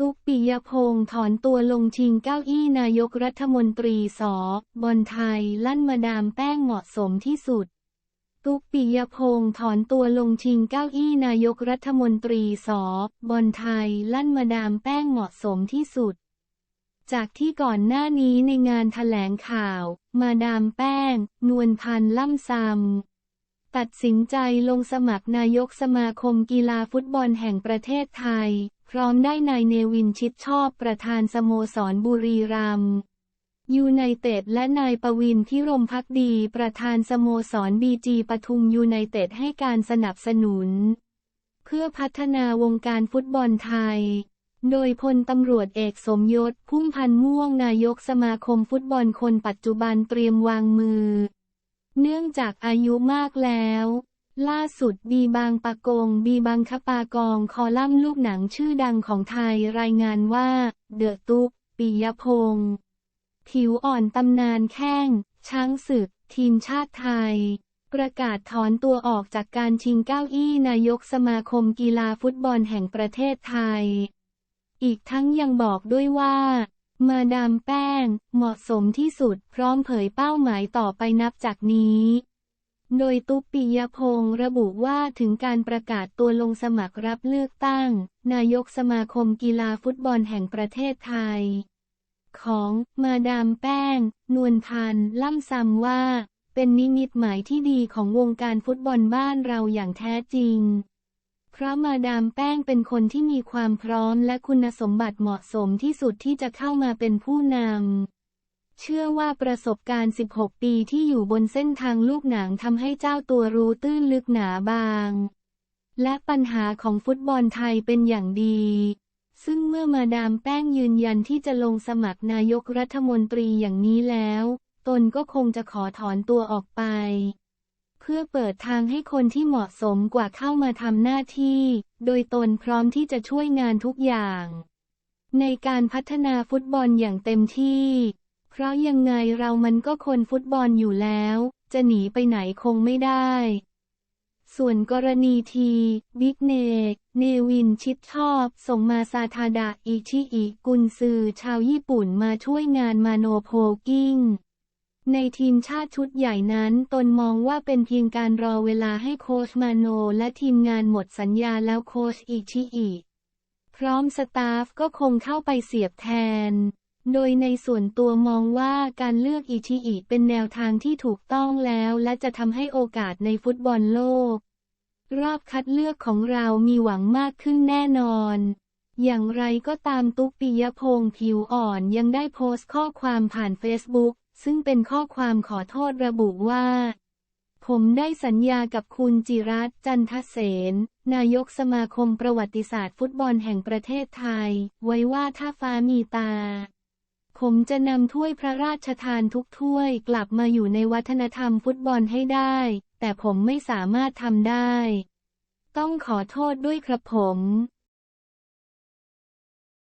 ตุ๊กปิยพงศ์ถอนตัวลงชิงเก้าอี้นายกรัฐมนตรีสอบอลไทย ลั่นมาดามแป้งเหมาะสมที่สุด ตุ๊กปิยพงศ์ถอนตัวลงชิงเก้าอี้นายกรัฐมนตรีสอบอลไทย ลั่นมาดามแป้งเหมาะสมที่สุด จากที่ก่อนหน้านี้ในงานถแถลงข่าว มาดามแป้ง นวลพันธ์ล่ำซำตัดสินใจลงสมัครนายกสมาคมกีฬาฟุตบอลแห่งประเทศไทย ร้อมได้นายเนวินชิดชอบประธานสโมสรบุรีรัมย์ยูไนเต็ดและนายปวินที่รมพักดีประธานสโมสรบีจีปทุมยูไนเต็ดให้การสนับสนุน เพื่อพัฒนาวงการฟุตบอลไทย โดยพลตำรวจเอกสมยศพุ่มพันธ์ม่วงนายกสมาคมฟุตบอลคนปัจจุบันเตรียมวางมือ เนื่องจากอายุมากแล้ว ล่าสุดบีบางปะกง บีบางคปากองคอลัมน์ลูกหนังชื่อดังของไทยรายงานว่า เดอะตุ๊กปิยพงศ์ผิวอ่อนตำนานแข้ง ช้างศึก ทีมชาติไทย ประกาศถอนตัวออกจากการชิงเก้าอี้นายกสมาคมกีฬาฟุตบอลแห่งประเทศไทย อีกทั้งยังบอกด้วยว่ามาดามแป้ง เหมาะสมที่สุดพร้อมเผยเป้าหมายต่อไปนับจากนี้ โดยตุ๊ปปิยพงศ์ระบุว่าถึงการประกาศตัวลงสมัครรับเลือกตั้ง นายกสมาคมกีฬาฟุตบอลแห่งประเทศไทย ของมาดามแป้ง นวลพันธ์ล่ำซ้ำว่า เป็นนิมิตหมายที่ดีของวงการฟุตบอลบ้านเราอย่างแท้จริง เพราะมาดามแป้งเป็นคนที่มีความพร้อมและคุณสมบัติเหมาะสมที่สุดที่จะเข้ามาเป็นผู้นำ เชื่อว่าประสบการณ์ 16 ปีที่อยู่บนเส้นทางลูกหนังทำให้เจ้าตัวรู้ตื้นลึกหนาบาง และปัญหาของฟุตบอลไทยเป็นอย่างดี ซึ่งเมื่อมาดามแป้งยืนยันที่จะลงสมัครนายกรัฐมนตรีอย่างนี้แล้ว ตนก็คงจะขอถอนตัวออกไป เพื่อเปิดทางให้คนที่เหมาะสมกว่าเข้ามาทำหน้าที่ โดยตนพร้อมที่จะช่วยงานทุกอย่าง ในการพัฒนาฟุตบอลอย่างเต็มที่ เพราะยังไงเรามันก็คนฟุตบอลอยู่แล้ว จะหนีไปไหนคงไม่ได้ ส่วนกรณีทีบิ๊กเนก เนวินชิดชอบ ส่งมาซาทาดะอิชิอิกุนซือชาวญี่ปุ่นมาช่วยงานมาโนโพกิ้งในทีมชาติชุดใหญ่นั้นตนมองว่าเป็นเพียงการรอเวลาให้โค้ชมาโนและทีมงานหมดสัญญาแล้วโค้ชอิชิอิพร้อมสตาฟก็คงเข้าไปเสียบแทน โดยในส่วนตัวมองว่าการเลือกอิชิอิเป็นแนวทางที่ถูกต้องแล้วและจะทำให้โอกาสในฟุตบอลโลก รอบคัดเลือกของเรามีหวังมากขึ้นแน่นอน อย่างไรก็ตามตุ๊กปิยพงศ์ผิวอ่อนยังได้โพสต์ข้อความผ่านเฟซบุ๊กซึ่งเป็นข้อความขอโทษระบุว่า ผมได้สัญญากับคุณจิรัตจันทเสนนายกสมาคมประวัติศาสตร์ฟุตบอลแห่งประเทศไทย ไว้ว่าถ้าฟ้ามีตา ผมจะนำถ้วยพระราชทานทุกถ้วยกลับมาอยู่ในวัฒนธรรมฟุตบอลให้ได้ แต่ผมไม่สามารถทำได้ ต้องขอโทษด้วยครับผม